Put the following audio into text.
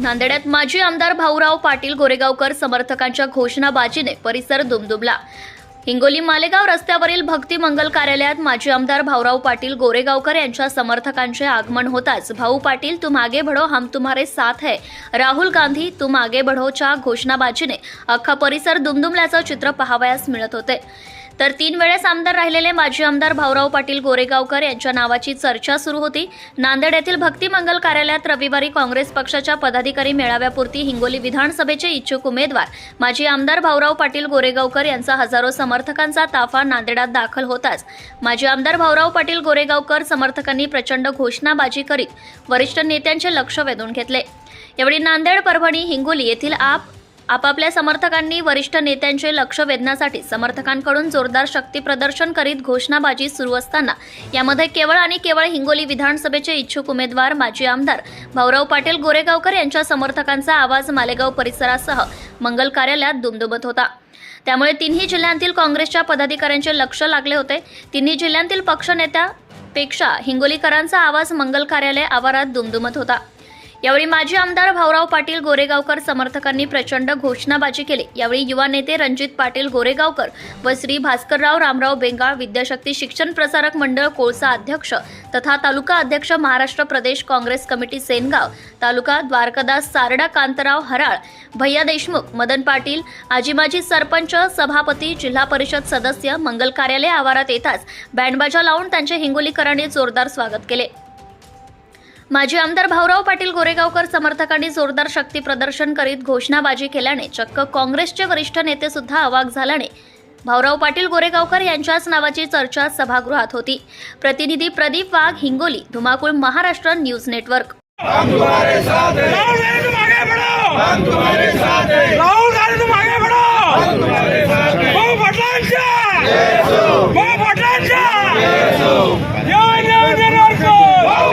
नांदेड्यात माजी आमदार भाऊराव पाटील गोरेगावकर समर्थकांच्या घोषणाबाजीने परिसर दुमदुमला. हिंगोली मालेगाव रस्त्यावरील भक्ती मंगल कार्यालयात माजी आमदार भाऊराव पाटील गोरेगावकर यांच्या समर्थकांचे आगमन होताच. भाऊ पाटील तुम आगे बढ़ो हम तुम्हारे साथ है. राहुल गांधी तुम आगे बढ़ोच्या घोषणाबाजीने अख्खा परिसर दुमदुमल्याचं चित्र पाहावयास मिळत होते. तर तीन वेळेस आमदार राहिलेले माजी आमदार भाऊराव पाटील गोरेगावकर यांच्या नावाची चर्चा सुरू होती. नांदेड येथील भक्ती मंगल कार्यालयात रविवारी काँग्रेस पक्षाच्या पदाधिकारी मेळाव्यापुरती हिंगोली विधानसभेचे इच्छुक उमेदवार माजी आमदार भाऊराव पाटील गोरेगावकर यांचा हजारो समर्थकांचा ताफा नांदेडात दाखल होताच. माजी आमदार भाऊराव पाटील गोरेगावकर समर्थकांनी प्रचंड घोषणाबाजी करीत वरिष्ठ नेत्यांचे लक्ष वेधून घेतले. यावेळी नांदेड परभणी हिंगोली येथील आप आपापल्या समर्थकांनी वरिष्ठ नेत्यांचे लक्ष वेधण्यासाठी समर्थकांकडून जोरदार शक्ती प्रदर्शन करीत घोषणाबाजी सुरू असताना यामध्ये केवळ आणि केवळ हिंगोली विधानसभेचे इच्छुक उमेदवार माजी आमदार भाऊराव पाटील गोरेगावकर यांच्या समर्थकांचा आवाज मालेगाव परिसरासह मंगल कार्यालयात दुमदुमत होता. त्यामुळे तिन्ही जिल्ह्यांतील काँग्रेसच्या पदाधिकाऱ्यांचे लक्ष लागले होते. तिन्ही जिल्ह्यांतील पक्षनेत्यापेक्षा हिंगोलीकरांचा आवाज मंगल कार्यालय आवारात दुमदुमत होता. यावेळी माजी आमदार भाऊराव पाटील गोरेगावकर समर्थकांनी प्रचंड घोषणाबाजी केली. यावेळी युवा नेते रणजित पाटील गोरेगावकर व श्री भास्करराव रामराव बेंगाळ विद्याशक्ती शिक्षण प्रसारक मंडळ कोळसा अध्यक्ष तथा तालुका अध्यक्ष महाराष्ट्र प्रदेश काँग्रेस कमिटी सेनगाव तालुका द्वारकादास सारडा कांतराव हराळ भैया देशमुख मदन पाटील आजीमाजी सरपंच सभापती जिल्हा परिषद सदस्य मंगल कार्यालय आवारात येताच बँडबाजा लावून त्यांचे हिंगोलीकरांनी जोरदार स्वागत केले. माजी आमदार भाऊराव पाटील गोरेगावकर समर्थकांनी जोरदार शक्ती प्रदर्शन करीत घोषणाबाजी केल्याने चक्क काँग्रेसचे वरिष्ठ नेते सुद्धा अवाक झाल्याने भाऊराव पाटील गोरेगावकर यांच्याच नावाची चर्चा सभागृहात होती. प्रतिनिधी प्रदीप वाघ हिंगोली धुमाकूळ महाराष्ट्र न्यूज नेटवर्क राहुल गांधी तुम आगे बढ़ो हम तुम्हारे साथ हैं राहुल गांधी तुम आगे बढ़ो हम तुम्हारे साथ हैं भाऊ पाटलांच्या भाऊ पाटलांच्या जय जय जनार्दन भाऊ